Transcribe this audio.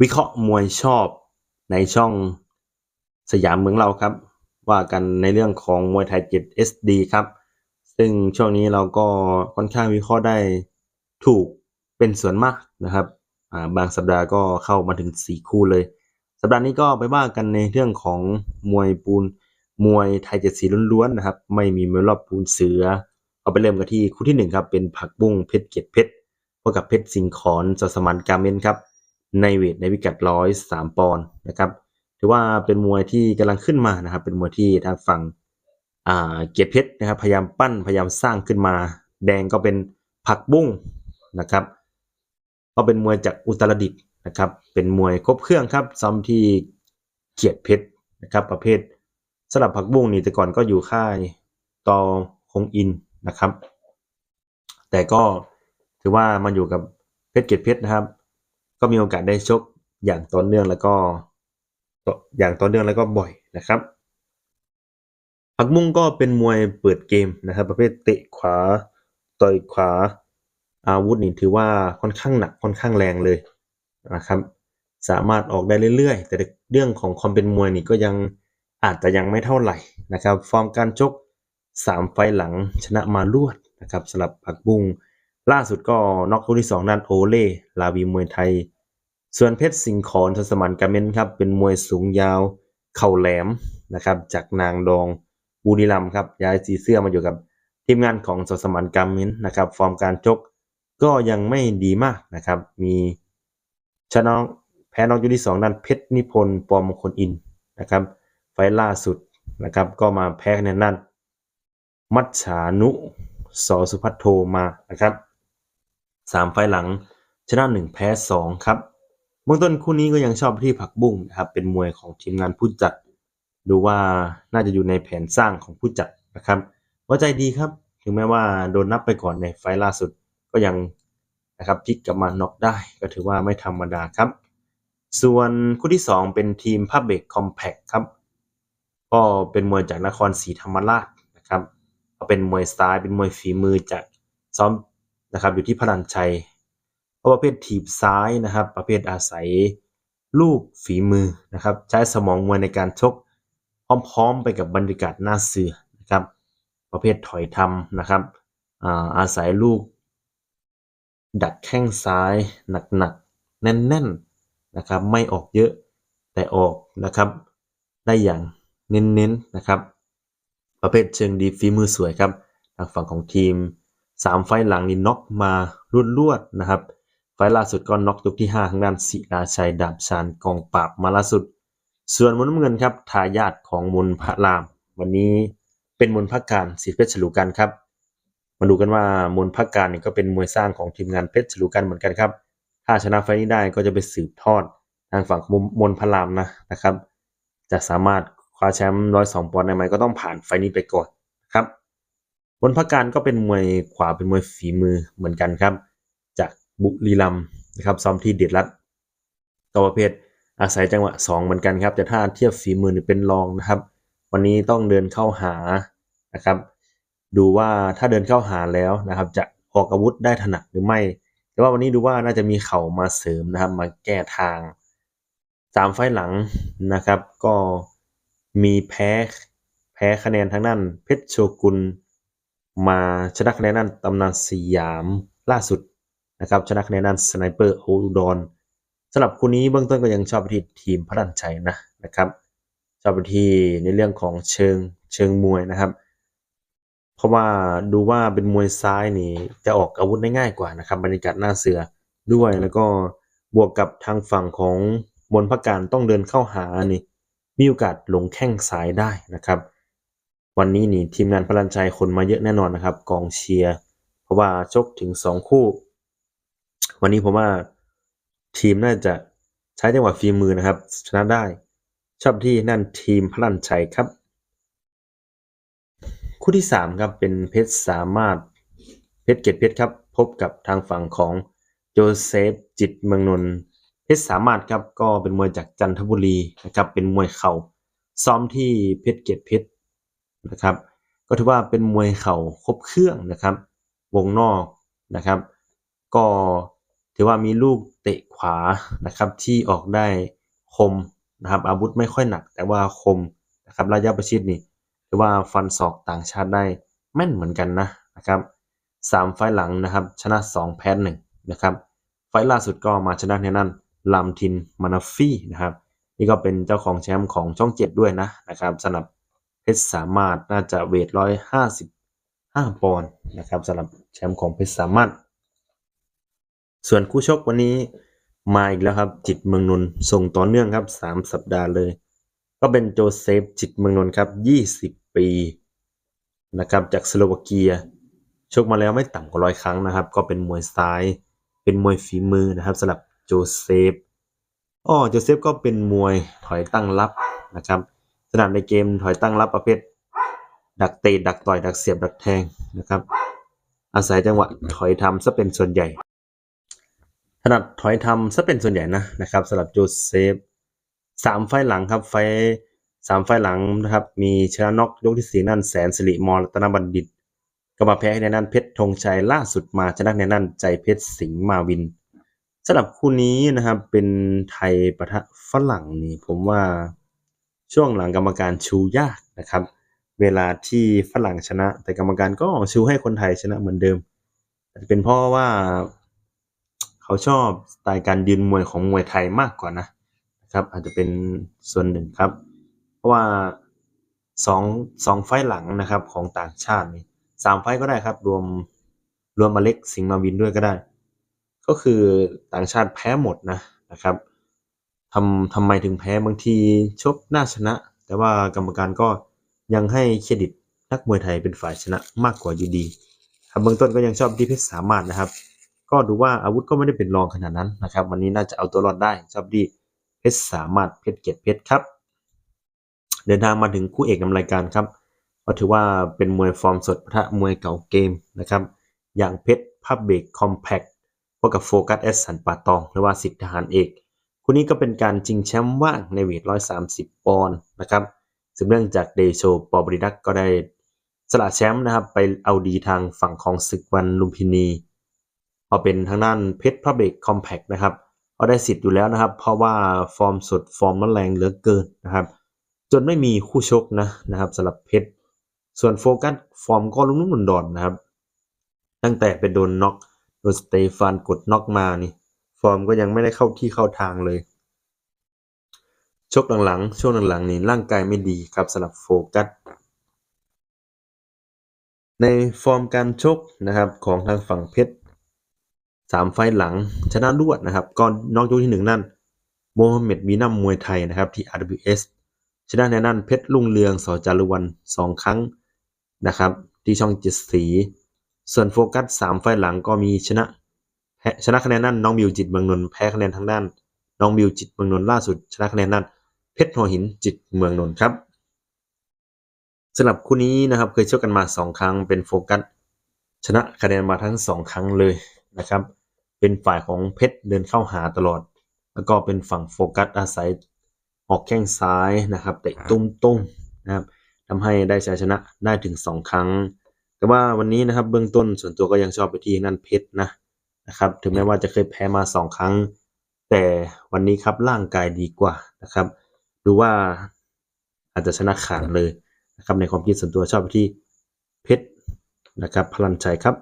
วิเคราะห์มวยชอบในช่องสยามเมืองเราครับ ว่ากันในเรื่องของมวยไทย7 SD ครับ ซึ่งช่วงนี้เราก็ค่อนข้างวิเคราะห์ได้ถูกเป็นส่วนมากนะครับาบางสัปดาห์ก็เข้ามาถึง 4 คู่เลย สัปดาห์นี้ก็ไปว่ากันในเรื่องของมวยปูนมวยไทยเจ็ดสีล้วนๆนะครับ ไม่มีมวยรอบปูนเสือ เอาไปเริ่มกันที่คู่ที่หนึ่งครับเป็นผักบุ้งเพชรเกียรติเพชรพบกับเพชรสิงห์ขอนสสมานการเมนครับ ในเวทในพิกัดร้อยสามปอนด์นะครับถือว่าเป็นมวยที่กำลังขึ้นมานะครับ เป็นมวยที่ทางฝั่งเกียรติเพชรนะครับ พยายามปั้นพยายามสร้างขึ้นมา แดงก็เป็นผักบุ้งนะครับ ก็เป็นมวยจากอุตรดิตถ์นะครับ เป็นมวยครบเครื่องครับ ซ้อมที่เกียรติเพชรนะครับ ประเภทสำหรับผักบุ้งนี่แต่ก่อนก็อยู่ค่ายตอคงอินนะครับ แต่ก็ถือว่ามาอยู่กับเพชรเกียรติเพชรนะครับ ก็มีโอกาสได้ชกอย่างต่อเนื่องแล้วก็อย่างต่อเนื่องแล้วก็บ่อยนะครับผักบุ้งก็เป็นมวยเปิดเกมนะครับ ประเภทเตะขวาต่อยขวาอาวุธนี่ถือว่าค่อนข้างหนักค่อนข้างแรงเลยนะครับ สามารถออกได้เรื่อยๆ แต่เรื่องของความเป็นมวยนี่ก็ยังอาจจะยังไม่เท่าไหร่นะครับ ฟอร์มการชก 3 ไฟหลังชนะมารวดนะครับสำหรับผักบุ้ง ล่าสุดก็น็อกคู่ที่2ด้นโอเล่ลาวีมวยไทย ส่วนเพชรสิงห์ขอนทศมันกาเมนครับ เป็นมวยสูงยาว เข่าแหลมนะครับ จากนางดองบุรีรัมครับ ย้ายสีเสื้อมาอยู่กับทีมงานของสสมันกาเมนนะครับ ฟอร์มการชกก็ยังไม่ดีมากนะครับ มีชนะแพ้น็อกอยู่ที่2ด้นเพชรนิพนธ์ปอมงคลอินนะครับ ไฟล์ล่าสุดนะครับ ก็มาแพ้คะแนนด้นมัจฉานุสอสุพัทโทมานะครับ สามไฟหลัง ชนะหนึ่งแพ้สองครับเบื้องต้นคู่นี้ก็ยังชอบที่ผักบุ้งนะครับ เป็นมวยของทีมงานผู้จัด ดูว่าน่าจะอยู่ในแผนสร้างของผู้จัดนะครับว่าใจดีครับ ถึงแม้ว่าโดนนับไปก่อนในไฟล่าสุดก็ยังนะครับพลิกกลับมาน็อกได้ก็ถือว่าไม่ธรรมดาครับ ส่วนคู่ที่ 2 เป็นทีมภาพเบกคอมแพคครับก็เป็นมวยจากนครศรีธรรมราชนะครับก็เป็นมวยสไตล์เป็นมวยฝีมือจากซ้อม นะครับอยู่ที่พลันชัยประเภทถีบซ้ายนะครับ ประเภทอาศัยลูกฝีมือนะครับใช้สมองมวยในการชกพร้อมๆไปกับบรรยากาศหน้าเสือนะครับ ประเภทถอยทำนะครับอาอาศัยลูก ดักแข้งซ้ายหนักๆแน่นๆนะครับไม่ออกเยอะแต่ออกนะครับ ได้อย่างเน้นๆนะครับ ประเภทเชิงดีฝีมือสวยครับทางฝั่งของทีม 3 ไฟหลังนี่น็อกมารวดๆนะครับ ไฟล่าสุดก็น็อกยกที่ 5 ทางด้านศิลาชัยดาบชานกองปราบมาล่าสุด ส่วนมนน้ำเงินครับทายาทของมนพระราม วันนี้เป็นมนพักการศิษย์เพชรฉลูกันครับ มาดูกันว่ามนพักการนี่ก็เป็นมวยสร้างของทีมงานเพชรฉลูกันเหมือนกันครับ ถ้าชนะไฟนี้ได้ก็จะไปสืบทอดทางฝั่งของมนพระรามนะนะครับ จะสามารถคว้าแชมป์ร้อยสองปอนด์ได้ไหมก็ต้องผ่านไฟนี้ไปก่อนครับ บนพักการก็เป็นมวยขวาเป็นมวยฝีมือเหมือนกันครับ จากบุรีรัมนะครับซ้อมที่เด็ดรัดก็ประเภทอาศัยจังหวะ 2 เหมือนกันครับ แต่ถ้าเทียบฝีมือเป็นรองนะครับ วันนี้ต้องเดินเข้าหานะครับ ดูว่าถ้าเดินเข้าหาแล้วนะครับ จะออกอาวุธได้ถนัดหรือไม่ แต่ว่าวันนี้ดูว่าน่าจะมีเข่ามาเสริมนะครับ มาแก้ทางสามไฟล์หลังนะครับ ก็มีแพ้แพ้คะแนนทางด้นเพชรโชกุล มาชนะคะแนนด้านตำนานสยามล่าสุดนะครับชนะคะแนนด้านสไนเปอร์โอุดรสำหรับคู่นี้เบื้องต้นก็ยังชอบไปที่ทีมพระดันชัยนะนะครับ ชอบไปที่ในเรื่องของเชิงเชิงมวยนะครับ เพราะว่าดูว่าเป็นมวยซ้ายนี่จะออกอาวุธได้ง่ายกว่านะครับบรรยากาศหน้าเสือด้วยแล้วก็บวกกับทางฝั่งของมนพักการต้องเดินเข้าหานี่มีโอกาสหลงแข้งซ้ายได้นะครับ วันนี้นี่ทีมงานพลันชัยคนมาเยอะแน่นอนนะครับ กองเชียร์เพราะว่าชกถึง2คู่ วันนี้ผมว่าทีมน่าจะใช้จังหวะฝีมือนะครับ ชนะได้ ชอบที่นั่นทีมพลันชัยครับ คู่ที่3ครับเป็นเพชรสามารถเพชรเกตเพชรครับ พบกับทางฝั่งของโจเซฟจิตเมืองนนท์เพชรสามารถครับก็เป็นมวยจากจันทบุรีนะครับเป็นมวยเข่าซ้อมที่เพชรเกตเพชร นะครับ ก็ถือว่าเป็นมวยเข่าครบเครื่องนะครับ วงนอกนะครับ ก็ถือว่ามีลูกเตะขวานะครับ ที่ออกได้คมนะครับ อาวุธไม่ค่อยหนัก แต่ว่าคมนะครับระยะประชิดนี่ถือว่าฟันศอกต่างชาติได้แม่นเหมือนกันนะนะครับสามไฟล์หลังนะครับ ชนะสองแพ้หนึ่งนะครับไฟล์ล่าสุดก็มาชนะในนั้นลามทินมานาฟี่นะครับ นี่ก็เป็นเจ้าของแชมป์ของช่องเจ็ดด้วยนะนะครับสำหรับ เพชรสามารถน่าจะเวทร้อยห้าสิบห้าปอนด์นะครับสำหรับแชมป์ของเพชรสามารถ ส่วนคู่ชกวันนี้มาอีกแล้วครับ จิตเมืองนนท์ส่งต่อเนื่องครับสามสัปดาห์เลย ก็เป็นโจเซฟจิตเมืองนนท์ครับยี่สิบปีนะครับจากสโลวาเกียชกมาแล้วไม่ต่ำกว่าร้อยครั้งนะครับ ก็เป็นมวยซ้ายเป็นมวยฝีมือนะครับสำหรับโจเซฟอ้อโจเซฟก็เป็นมวยถอยตั้งรับนะครับ ถนัดในเกมถอยตั้งรับประเภท ดักเตะดักต่อยดักเสียบดักแทงนะครับ อาศัยจังหวะถอยทำซะเป็นส่วนใหญ่ถนัดถอยทำซะเป็นส่วนใหญ่นะนะครับสำหรับโจเซฟสามไฟหลังครับไฟสามไฟหลังนะครับมีชนะน็อกยกที่สี่นั่นแสนสิริมอรัตนบัณฑิตก็มาแพ้ในนั้นเพชรธงชัยล่าสุดมาชนะในนั้นใจเพชรสิงห์มาวินสำหรับคู่นี้นะครับเป็นไทยปะทะฝรั่งนี่ผมว่า ช่วงหลังกรรมการชูยากนะครับ เวลาที่ฝรั่งชนะ แต่กรรมการก็ชูให้คนไทยชนะเหมือนเดิมอาจจะเป็นเพราะว่าเขาชอบสไตล์การยืนมวยของมวยไทยมากกว่านะครับ อาจจะเป็นส่วนหนึ่งครับ เพราะว่าสองสองไฟล์หลังนะครับของต่างชาตินี่สามไฟล์ก็ได้ครับ รวมรวมอเล็กสิงมาวินด้วยก็ได้ ก็คือต่างชาติแพ้หมดนะนะครับ ทำทำไมถึงแพ้บางทีชกน่าชนะ แต่ว่ากรรมการก็ยังให้เครดิตนักมวยไทยเป็นฝ่ายชนะมากกว่าอยู่ดีครับเบื้องต้นก็ยังชอบที่เพชรสามารถนะครับ ก็ดูว่าอาวุธก็ไม่ได้เป็นรองขนาดนั้นนะครับ วันนี้น่าจะเอาตัวรอดได้ชอบดีเพชรสามารถเพชรเกียรติเพชรครับ เดินทางมาถึงคู่เอกนำรายการครับก็ถือว่าเป็นมวยฟอร์มสดปะทะมวยเก่าเกมนะครับ อย่างเพชรพับเบกคอมแพคพบกับโฟกัสเอสสันป่าตองหรือว่าสิทธิทหารเอก คู่นี้ก็เป็นการชิงแชมป์ว่างในเวท 130 ปอนด์นะครับสืบเนื่องจากเดโชปอบริดักก็ได้สละแชมป์นะครับไปเอาดีทางฝั่งของศึกวันลุมพินีพอเป็นทางด้านเพชรพับเบกคอมแพคนะครับก็ได้สิทธิ์อยู่แล้วนะครับ เพราะว่าฟอร์มสดฟอร์มมันแรงเหลือเกินนะครับ จนไม่มีคู่ชกนะนะครับสำหรับเพชรส่วนโฟกัสฟอร์มก็ลุ่มๆดอนๆนะครับ ตั้งแต่ไปโดนน็อกโดนสเตฟานกดน็อกมานี่ ฟอร์มก็ยังไม่ได้เข้าที่เข้าทางเลย ชกหลังๆ ช่วงหลังๆนี่ร่างกายไม่ดีครับสำหรับโฟกัส ในฟอร์มการชกนะครับของทางฝั่งเพชรสามไฟหลังชนะรวดนะครับก่อนนอกยกที่หนึ่งนั่นโมฮัมเหม็ดมีนัมมวยไทยนะครับที่ RWS ชนะในนั้นเพชรลุงเรืองสอจารุวันสองครั้งนะครับที่ช่องเจ็ดสี ส่วนโฟกัสสามไฟหลังก็มีชนะ ชนะคะแนนนั่นน้องบิวจิตเมืองนนท์แพ้คะแนนทางด้าน น้องบิวจิตเมืองนนท์ล่าสุด ชนะคะแนนนั่นเพชรหัวหินจิตเมืองนนท์ครับสำหรับคู่นี้นะครับเคยชกกันมาสองครั้งเป็นโฟกัสชนะคะแนนมาทั้งสองครั้งเลยนะครับ เป็นฝ่ายของเพชรเดินเข้าหาตลอด แล้วก็เป็นฝั่งโฟกัสอาศัยออกแข้งซ้ายนะครับเตะตุ้มตุ้มนะครับทำให้ได้ชัยชนะได้ถึง 2 ครั้ง แต่ว่าวันนี้นะครับเบื้องต้นส่วนตัวก็ยังชอบไปที่นั่นเพชรนะ นะครับ ถึงแม้ว่าจะเคยแพ้มา 2 ครั้ง แต่วันนี้ครับร่างกายดีกว่านะครับดูว่าอาจจะชนะขาดเลยนะครับในความคิดส่วนตัวชอบไปที่เพชรนะครับพลันชัยครับ